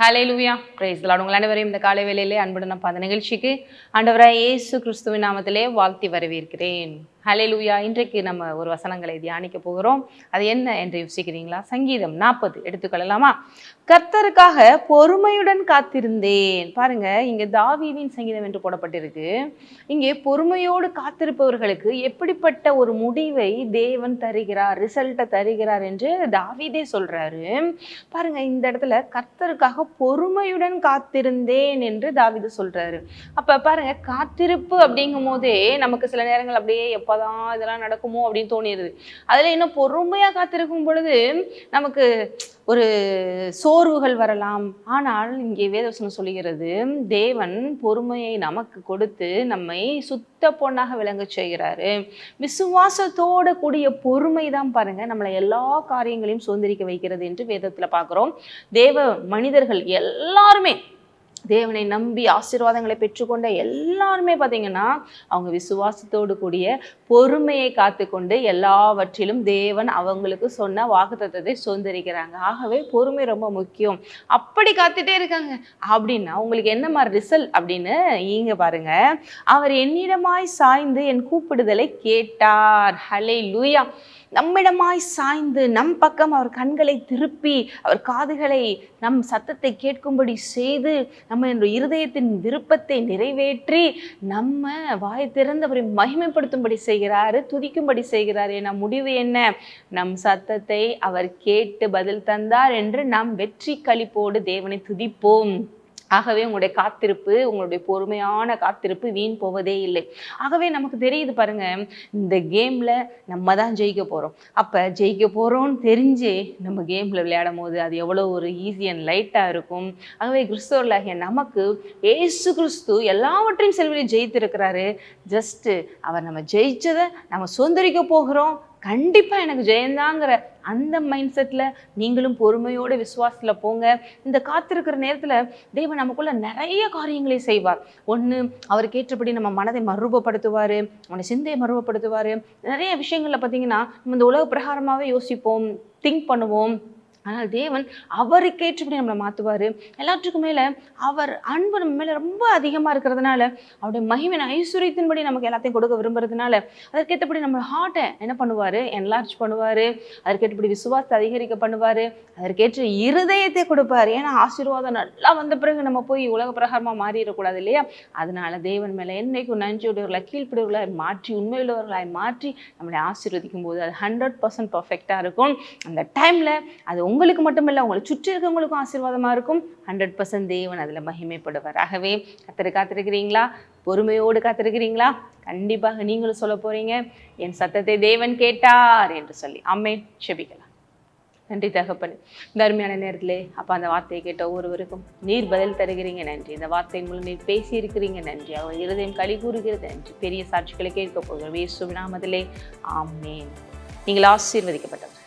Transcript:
ஹலே லூயா பிரைஸ் உங்கள் அனைவரையும் இந்த காலை வேலையிலே அன்புடன் நான் பார்த்த நிகழ்ச்சிக்கு ஆண்டவராக இயேசு கிறிஸ்துவின் நாமத்திலே வாழ்த்தி வரவேற்கிறேன். ஹலே லூயா இன்றைக்கு நம்ம ஒரு வசனங்களை தியானிக்க போகிறோம். அது என்ன என்று யோசிக்கிறீங்களா? சங்கீதம் நாற்பது. எடுத்துக்கொள்ளலாமா கர்த்தருக்காக பொறுமையுடன் காத்திருந்தேன். பாருங்க இங்க தாவீவின் சங்கீதம் என்று போடப்பட்டிருக்கு. இங்கே பொறுமையோடு காத்திருப்பவர்களுக்கு எப்படிப்பட்ட ஒரு முடிவை தேவன் தருகிறார் ரிசல்ட்டை தருகிறார் என்று தாவீதே சொல்றாரு. பாருங்க இந்த இடத்துல கர்த்தருக்காக பொறுமையுடன் காத்திருந்தேன் என்று தாவீது சொல்றாரு. அப்ப பாருங்க காத்திருப்பு அப்படிங்கும் போதே நமக்கு சில நேரங்கள் அப்படியே அப்போதான் இதெல்லாம் நடக்குமோ அப்படின்னு தோணிடுது அதுல இன்னும் பொறுமையா காத்திருக்கும் பொழுது நமக்கு ஒரு சோர்வுகள் வரலாம். ஆனால் இங்கே வேதவசனம் சொல்லுகிறது தேவன் பொறுமையை நமக்கு கொடுத்து நம்மை சுத்த பொண்ணாக விளங்க செய்கிறாரு. விசுவாசத்தோட கூடிய பொறுமை தான் பாருங்க நம்மளை எல்லா காரியங்களையும் சுதந்திரிக்க வைக்கிறது என்று வேதத்தில் பார்க்குறோம். தேவ மனிதர்கள் எல்லாருமே தேவனை நம்பி ஆசீர்வாதங்களை பெற்றுக்கொண்ட எல்லாருமே பார்த்தீங்கன்னா அவங்க விசுவாசத்தோடு கூடிய பொறுமையை காத்துக்கொண்டு எல்லாவற்றிலும் தேவன் அவங்களுக்கு சொன்ன வாக்குத்தத்தை சுதந்திரிக்கிறாங்க. ஆகவே பொறுமை ரொம்ப முக்கியம். அப்படி காத்துட்டே இருக்காங்க. அப்படின்னா உங்களுக்கு என்ன மாதிரி ரிசல்ட் அப்படின்னு நீங்க பாருங்க. அவர் என்னிடமாய் சாய்ந்து என் கூப்பிடுதலை கேட்டார். ஹலே லூயா நம்மிடமாய் சாய்ந்து நம் பக்கம் அவர் கண்களை திருப்பி அவர் காதுகளை நம் சத்தத்தை கேட்கும்படி செய்து நம்ம என்ற இருதயத்தின் விருப்பத்தை நிறைவேற்றி நம்ம வாய் திறந்து அவரை மகிமைப்படுத்தும்படி செய்கிறாரு துதிக்கும்படி செய்கிறார் என முடிவு என்ன? நம் சத்தத்தை அவர் கேட்டு பதில் தந்தார் என்று நாம் வெற்றி கழிப்போடு தேவனை துதிப்போம். ஆகவே உங்களுடைய காத்திருப்பு உங்களுடைய பொறுமையான காத்திருப்பு வீண் போவதே இல்லை. ஆகவே நமக்கு தெரியுது பாருங்க இந்த கேம்ல நம்ம தான் ஜெயிக்க போறோம். அப்ப ஜெயிக்க போறோம்னு தெரிஞ்சு நம்ம கேம்ல விளையாடும் போது அது எவ்வளோ ஒரு ஈஸி அண்ட் லைட்டா இருக்கும். ஆகவே கிறிஸ்தவர்களாகிய நமக்கு ஏசு கிறிஸ்து எல்லாவற்றையும் செல்வியை ஜெயித்திருக்கிறாரு. ஜஸ்ட் அவர் நம்ம ஜெயிச்சதை நம்ம சுதந்திரிக்க போகிறோம். கண்டிப்பாக எனக்கு ஜெயந்தாங்கிற அந்த மைண்ட் செட்டில் நீங்களும் பொறுமையோடு விசுவாசத்தில் போங்க. இந்த காத்திருக்கிற நேரத்தில் தேவன் நமக்குள்ள நிறைய காரியங்களை செய்வார். ஒன்று அவருக்கு ஏற்றபடி நம்ம மனதை மறுரூபப்படுத்துவார் அவனை சிந்தையை மறுரூபப்படுத்துவார். நிறைய விஷயங்களில் பார்த்தீங்கன்னா நம்ம இந்த உலக பிரகாரமாகவே யோசிப்போம் திங்க் பண்ணுவோம். ஆனால் தேவன் அவருக்கு ஏற்றபடி நம்மளை மாற்றுவார் எல்லாத்துக்கும் மேலே அவர் அன்பு நம்ம மேலே ரொம்ப அதிகமாக இருக்கிறதுனால அவருடைய மகிமின் ஐஸ்வர்யத்தின்படி நமக்கு எல்லாத்தையும் கொடுக்க விரும்புறதுனால அதற்கேற்றபடி நம்ம ஹார்ட்டை என்ன பண்ணுவார்? என்லார்ஜ் பண்ணுவார். அதற்கேற்றபடி விசுவாசத்தை அதிகரிக்க பண்ணுவார். அதற்கேற்ற இருதயத்தை கொடுப்பார். ஏன்னா ஆசீர்வாதம் நல்லா வந்த பிறகு நம்ம போய் உலக பிரகாரமாக மாறிடக்கூடாது இல்லையா? அதனால தேவன் மேலே என்னைக்கும் நன்றியுடையவர்களாய் கீழ்ப்படுவர்களாய் மாற்றி உண்மையுள்ளவர்களாய் மாற்றி நம்மளை ஆசீர்வதிக்கும் போது அது ஹண்ட்ரட் பர்சன்ட் பர்ஃபெக்டாக இருக்கும். அந்த டைமில் அது உங்களுக்கு மட்டுமல்ல உங்களை சுற்றி இருக்கவங்களுக்கும் ஆசீர்வாதமாக இருக்கும். ஹண்ட்ரட் பர்சன்ட் தேவன் அதில் மகிமைப்படுவார் ஆகவே கத்திர காத்திருக்கிறீங்களா? பொறுமையோடு காத்திருக்கிறீங்களா? கண்டிப்பாக நீங்களும் சொல்ல போகிறீங்க என் சத்தத்தை தேவன் கேட்டார் என்று சொல்லி. அம்மே செபிக்கலாம். நன்றி தகப்பன். இந்த அருமையான நேரத்திலே அப்போ அந்த வார்த்தையை கேட்ட ஒவ்வொருவருக்கும் நீர் பதில் தருகிறீங்க. நன்றி. இந்த வார்த்தையின் மூலம் நீர் பேசியிருக்கிறீங்க நன்றி. அவங்க இருதயம் களி கூறுகிறது. நன்றி. பெரிய சாட்சிகளை கேட்க போகிறோம். வேசு நாமத்திலே. ஆமேன். நீங்கள் ஆசீர்வதிக்கப்பட்டவர்.